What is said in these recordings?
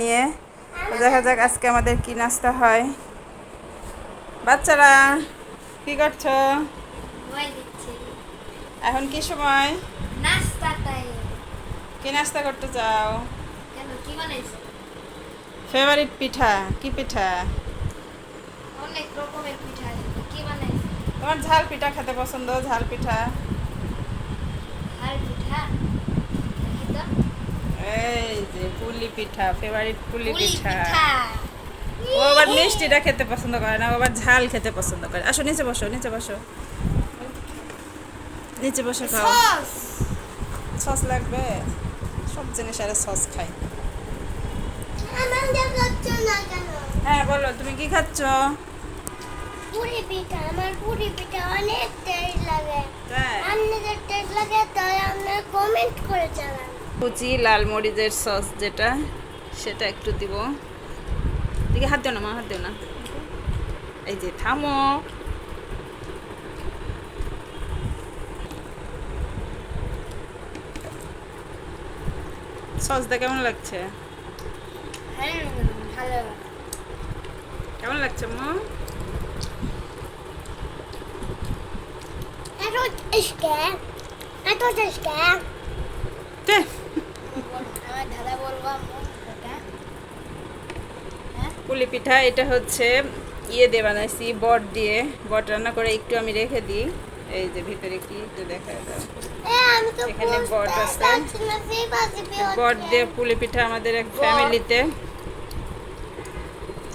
নিয়ে। দেখা যাক আজকে আমাদের কি নাস্তা হয়। বাচ্চারা কি করছ? এখন কি সময়? কি নাস্তা করতে চাও? ফেভারিট পিঠা কি পিঠা? অনেক রকমের পিঠা কি বানাইছো? তোমার ঝাল পিঠা খেতে পছন্দ ঝাল পিঠা? আর পিঠা? এই পুলি পিঠা ফেভারিট পুলি পিঠা। ও আবার মিষ্টিটা খেতে পছন্দ করে না আবার ঝাল খেতে পছন্দ করে। আসো নিচে বসো নিচে বসো। নিচে বসে খাও। সস লাগবে? সব জিনিস আরে সস খাই হ্যাঁ বলো তুমি কি খাচ্ছ? পুরি পিঠা আমার পুরি পিঠা অনেক টেস্ট লাগে। তাই? আপনাদের টেস্ট লাগে তাই আপনারা কমেন্ট করে জানান কুচি লাল মরিচের সস যেটা সেটা একটু দিব। দিকে হাত দিও না মা হাত দিও না। এই যে থামো। সসটা কেমন লাগছে? হ্যাঁ কেমন লাগছে মা? এত টেস্টে এত পুলি পিঠা এটা হচ্ছে ইয়ে দিয়ে বানাইছি বট দিয়ে। বট রান্না করে একটু আমি রেখে দিই। এই যে ভিতরে কি একটু দেখা দাও তো এখানে বট আছে। বট দিয়ে পুলি পিঠা আমাদের এক ফ্যামিলিতে।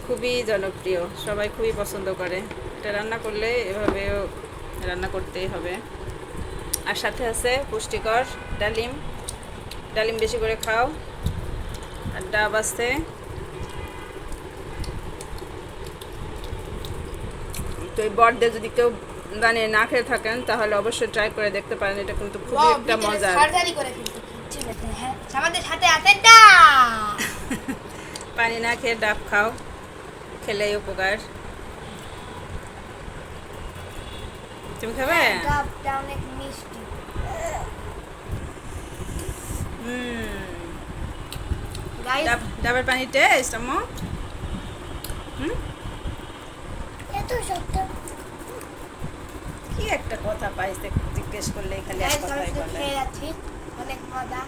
খুবই জনপ্রিয় সবাই খুবই পছন্দ করে। এটা রান্না করলে এভাবেও রান্না করতেই হবে। আর সাথে আছে পুষ্টিকর ডালিম। ডালিম বেশি করে খাও। আর ডাব আছে। তো এই বট দিয়ে যদি কেউ গানে না খেয়ে থাকেন তাহলে অবশ্যই ট্রাই করে দেখতে পারেন। এটা কিন্তু খুবই একটা আছে হ্যাঁ আমাদের সাথে আছে পানি না খেয়ে ডাব খাও। খেলেই উপকার। তুমি খাবে? ডাবটা অনেক মিষ্টি। ডাবের পানি টেস্ট আম্মু কি একটা কথা পাইছে জিজ্ঞেস করলে খালি এক আমি কথাই শুধু বলে। খেয়ে অনেক মজা।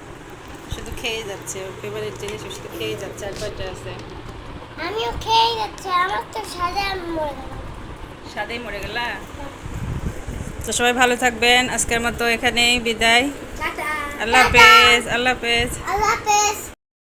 শুধু খেয়ে যাচ্ছে ওর ফেভারিট জিনিস শুধু খেয়ে যাচ্ছে আর কয়টা আছে? আমিও খেয়ে যাচ্ছি আমার তো সাদা মরে গেলাম সাদেই মরে গেলা? তো সবাই ভালো থাকবেন আজকের মতো এখানেই বিদায়। আল্লাহ হাফেজ আল্লাহ হাফেজ। আল্লাহ হাফেজ।